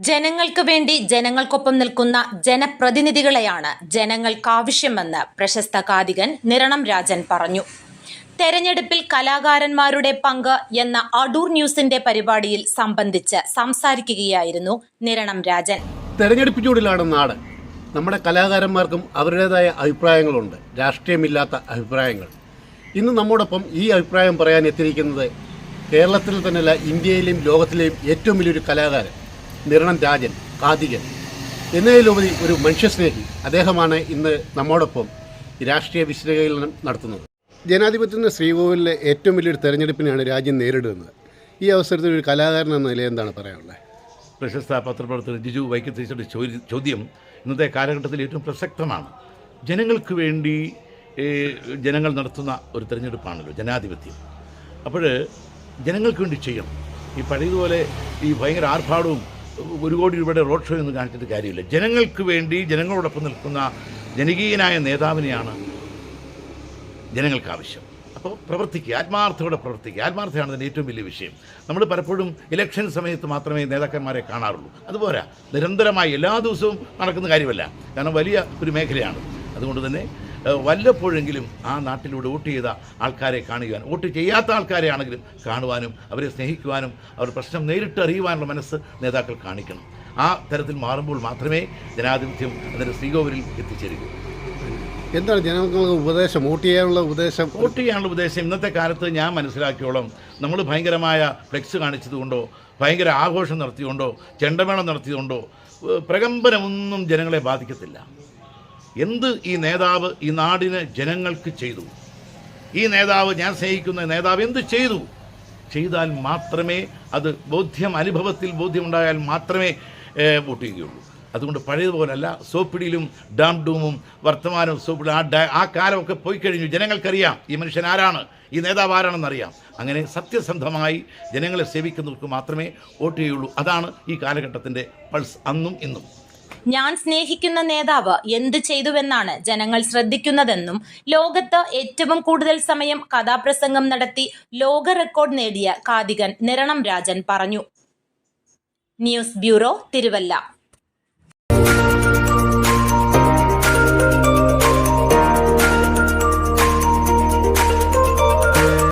ജനങ്ങൾക്ക് വേണ്ടി ജനങ്ങൾക്കൊപ്പം നിൽക്കുന്ന ജനപ്രതിനിധികളെയാണ് ജനങ്ങൾക്കാവശ്യമെന്ന് പ്രശസ്ത കാതികൻ നിരണം രാജൻ പറഞ്ഞു. തെരഞ്ഞെടുപ്പിൽ കലാകാരന്മാരുടെ പങ്ക് എന്ന അടൂർ ന്യൂസിന്റെ പരിപാടിയിൽ സംബന്ധിച്ച് സംസാരിക്കുകയായിരുന്നു നിരണം രാജൻ. തെരഞ്ഞെടുപ്പ് ചൂടിലാണ് നാട്. നമ്മുടെ കലാകാരന്മാർക്കും അവരുടേതായ അഭിപ്രായങ്ങളുണ്ട്. രാഷ്ട്രീയമില്ലാത്ത അഭിപ്രായങ്ങൾ. ഇന്ന് നമ്മോടൊപ്പം ഈ അഭിപ്രായം പറയാൻ എത്തിയിരിക്കുന്നത് കേരളത്തിൽ തന്നെയല്ല ഇന്ത്യയിലെയും ലോകത്തിലെയും ഏറ്റവും വലിയൊരു കലാകാരൻ. നിരണം രാജൻ കാതികൻ. എന്നതിലുപരി ഒരു മനുഷ്യസ്നേഹി. അദ്ദേഹമാണ് ഇന്ന് നമ്മോടൊപ്പം രാഷ്ട്രീയ വിശകലനം നടത്തുന്നത്. ജനാധിപത്യത്തിന്റെ ശ്രീകോവിലിലെ ഏറ്റവും വലിയൊരു തെരഞ്ഞെടുപ്പിനെയാണ് രാജ്യം നേരിടുന്നത്. ഈ അവസരത്തിൽ ഒരു കലാകാരൻ എന്ന നിലയിൽ എന്താണ് പറയാനുള്ളത്? പ്രശസ്ത പത്രപ്രവർത്തകർ ജിജു വൈക്കത്തീശയുടെ ചോദ്യം ഇന്നത്തെ കാലഘട്ടത്തിൽ ഏറ്റവും പ്രസക്തമാണ്. ജനങ്ങൾക്ക് വേണ്ടി ജനങ്ങൾ നടത്തുന്ന ഒരു തിരഞ്ഞെടുപ്പാണല്ലോ ജനാധിപത്യം. അപ്പോൾ ജനങ്ങൾക്ക് വേണ്ടി ചെയ്യണം. ഈ പഴയതുപോലെ ഈ ഭയങ്കര ആർഭാടവും ഒരു കോടി രൂപയുടെ റോഡ് ഷോ ഒന്നും കാണിച്ചിട്ട് കാര്യമില്ല. ജനങ്ങൾക്ക് വേണ്ടി ജനങ്ങളോടൊപ്പം നിൽക്കുന്ന ജനകീയനായ നേതാവിനെയാണ് ജനങ്ങൾക്ക് ആവശ്യം അപ്പോൾ പ്രവർത്തിക്കുക ആത്മാർത്ഥയോടെ പ്രവർത്തിക്കുക. ആത്മാർത്ഥയാണ് അതിന്റെ ഏറ്റവും വലിയ വിഷയം. നമ്മൾ പലപ്പോഴും ഇലക്ഷൻ സമയത്ത് മാത്രമേ നേതാക്കന്മാരെ കാണാറുള്ളൂ. അതുപോലെ നിരന്തരമായി എല്ലാ ദിവസവും നടക്കുന്ന കാര്യമല്ല. കാരണം വലിയ ഒരു മേഖലയാണ്. അതുകൊണ്ട് തന്നെ വല്ലപ്പോഴെങ്കിലും ആ നാട്ടിലൂടെ വോട്ട് ചെയ്ത ആൾക്കാരെ കാണുവാനും വോട്ട് ചെയ്യാത്ത ആൾക്കാരെ ആണെങ്കിലും കാണുവാനും അവരെ സ്നേഹിക്കുവാനും അവർ പ്രശ്നം നേരിട്ട് അറിയുവാനുള്ള മനസ്സ് നേതാക്കൾ കാണിക്കണം. ആ തരത്തിൽ മാറുമ്പോൾ മാത്രമേ ജനാധിപത്യം അതിന്റെ ശ്രീകോവിലിൽ എത്തിച്ചേരൂ എന്താണ് ജനങ്ങൾക്ക് ഉപദേശം? വോട്ട് ചെയ്യാനുള്ള ഉപദേശം? വോട്ട് ചെയ്യാനുള്ള ഉപദേശം ഇന്നത്തെ കാലത്ത് ഞാൻ മനസ്സിലാക്കിയോളം നമ്മൾ ഭയങ്കരമായ ഫ്ലെക്സ് കാണിച്ചതുകൊണ്ടോ ഭയങ്കര ആഘോഷം നടത്തിയതുകൊണ്ടോ ചെണ്ടമേളം നടത്തിയതുകൊണ്ടോ പ്രകമ്പനമൊന്നും ജനങ്ങളെ ബാധിക്കത്തില്ല. എന്ത് ഈ നേതാവ് ഈ നാടിന് ജനങ്ങൾക്ക് ചെയ്തു? ഈ നേതാവ് ഞാൻ സ്നേഹിക്കുന്ന നേതാവ് എന്ത് ചെയ്തു? ചെയ്താൽ മാത്രമേ അത് ബോധ്യം അനുഭവത്തിൽ ബോധ്യമുണ്ടായാൽ മാത്രമേ വോട്ട് ചെയ്യുകയുള്ളൂ അതുകൊണ്ട് പഴയതുപോലല്ല സോപ്പിടിയിലും ഡാം ഡൂമും വർത്തമാനവും സോപ്പിടി ആ ഡാ ആ കാലമൊക്കെ പോയി കഴിഞ്ഞു ജനങ്ങൾക്കറിയാം ഈ മനുഷ്യൻ ആരാണ് ഈ നേതാവ് ആരാണെന്നറിയാം. അങ്ങനെ സത്യസന്ധമായി ജനങ്ങളെ സേവിക്കുന്നവർക്ക് മാത്രമേ വോട്ട് ചെയ്യുള്ളൂ. അതാണ് ഈ കാലഘട്ടത്തിന്റെ പൾസ് അന്നും ഇന്നും. ഞാൻ സ്നേഹിക്കുന്ന നേതാവ് എന്ത് ചെയ്തുവെന്നാണ് ജനങ്ങൾ ശ്രദ്ധിക്കുന്നതെന്നും ലോകത്ത് ഏറ്റവും കൂടുതൽ സമയം കഥാപ്രസംഗം നടത്തി ലോക റെക്കോർഡ് നേടിയ കാതികൻ നിരണം രാജൻ പറഞ്ഞു. News bureau Thiruvalla.